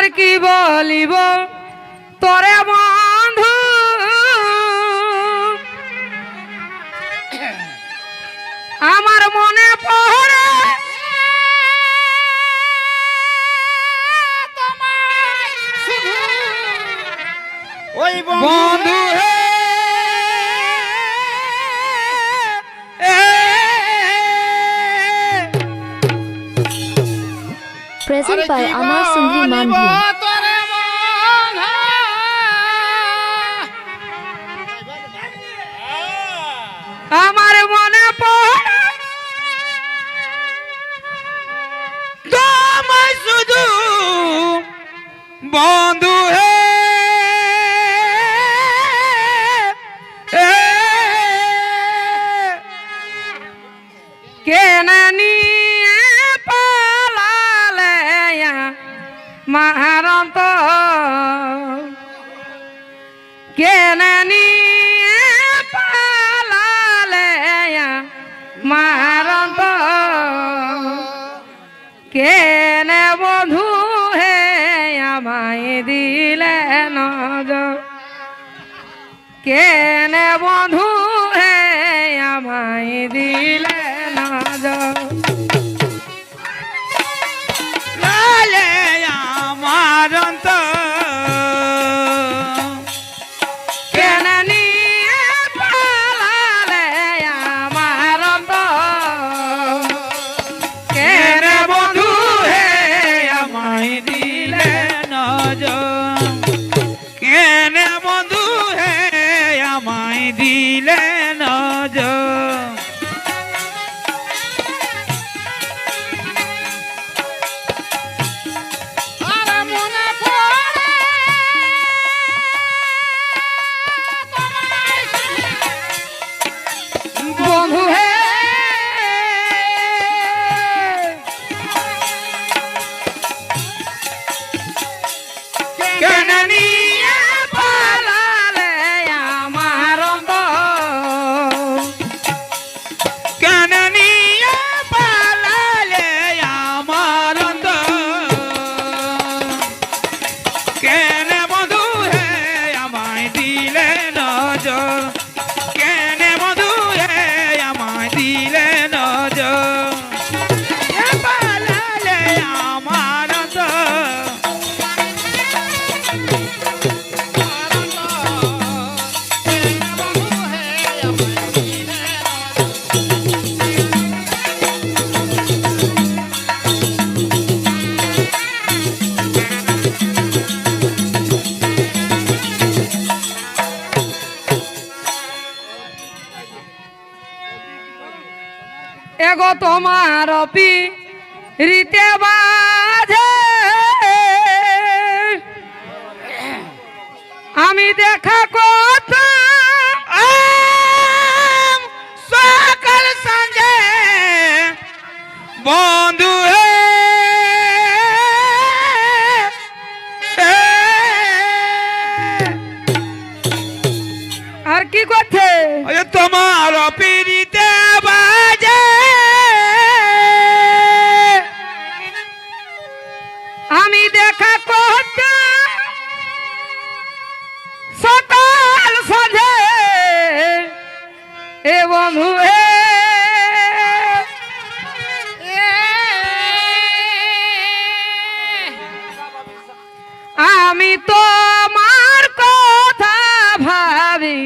আর কি বলিব? তরে বন্ধু। আমার মনে পড়ে ওই বন্ধু হে প্রেজেন্ট বাই আমার সুন্দরী মানভি মনে পড়ে শুধু বন্ধু মারন্ত কেন পালালে মারন্ত কেন বধু হে আমায় দিলে নজর কেন বধু হে আমায় দিলে নজর আমার অন্তর কেন এগো তোমার পি রীতে বাজে আমি দেখা কত সকাল সঞ্জে বন্ধু আমি তোমার কথা ভাবি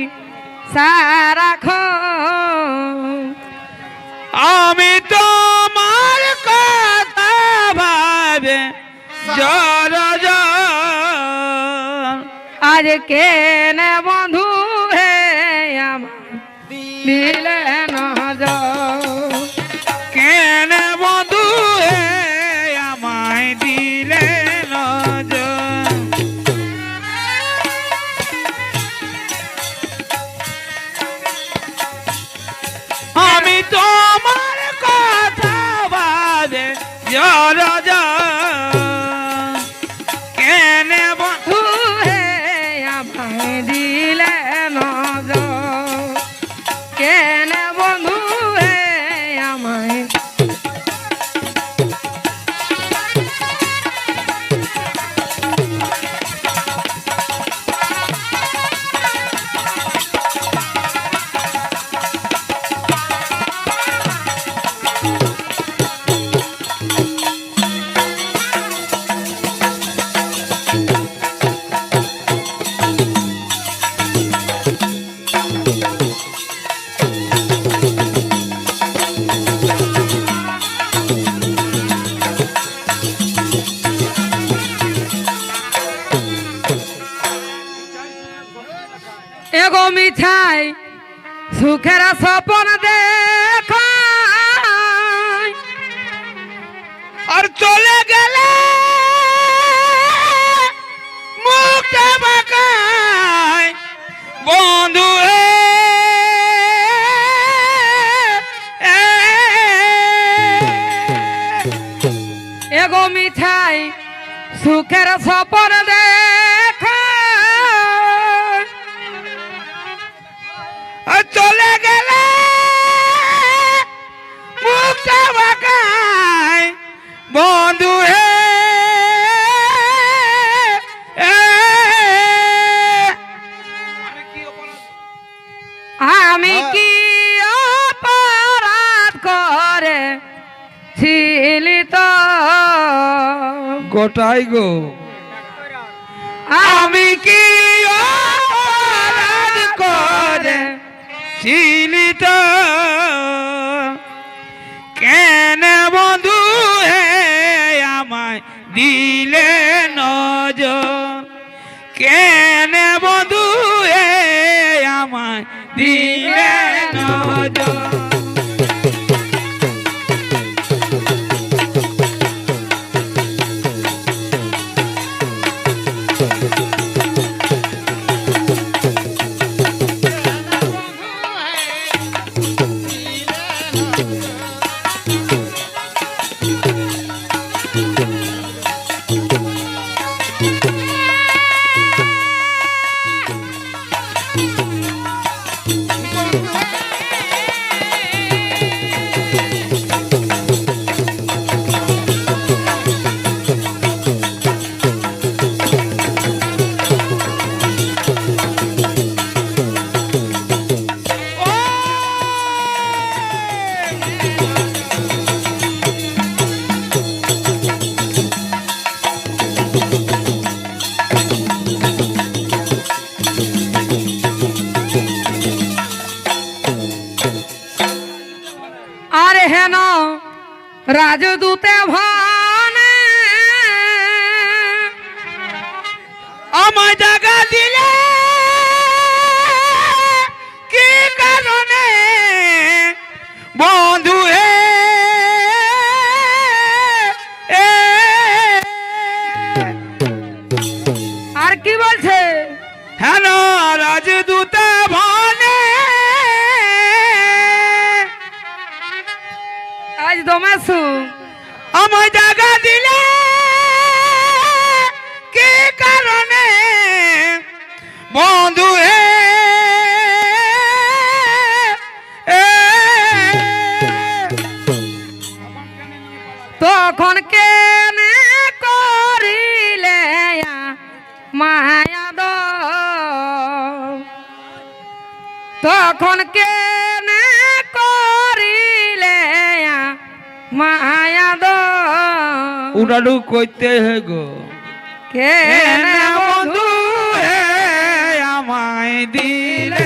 সারাক্ষণ আমি তোমার কথা ভাবে জর আজ কেন বন্ধু সুখের স্বপন দেখ আর চলে গেলে মুখটা বাঁকায় বন্ধু এগো মিঠাই সুখের স্বপন দেখ চলে গেলে মুখটা বাঁকায় বন্ধু হে আমি কি অপরাধ করে ছিলি তো? গোটাই গো। আমি কি অপরাধ করে ছিলি কেন বন্ধু হে আমায় দিলে নজ কেন বন্ধু হে আমায় দিলে নজর? হেন রাজদূতে ভানে। আমায় জায়গা দিলে কি কারণে বন্ধু বন্ধু হে তখন কেনে করিলে মায়া দ তখন কেনে করিলে মায়া দ উড়ালু কইতে হে গো। কেনে আমায় দিলে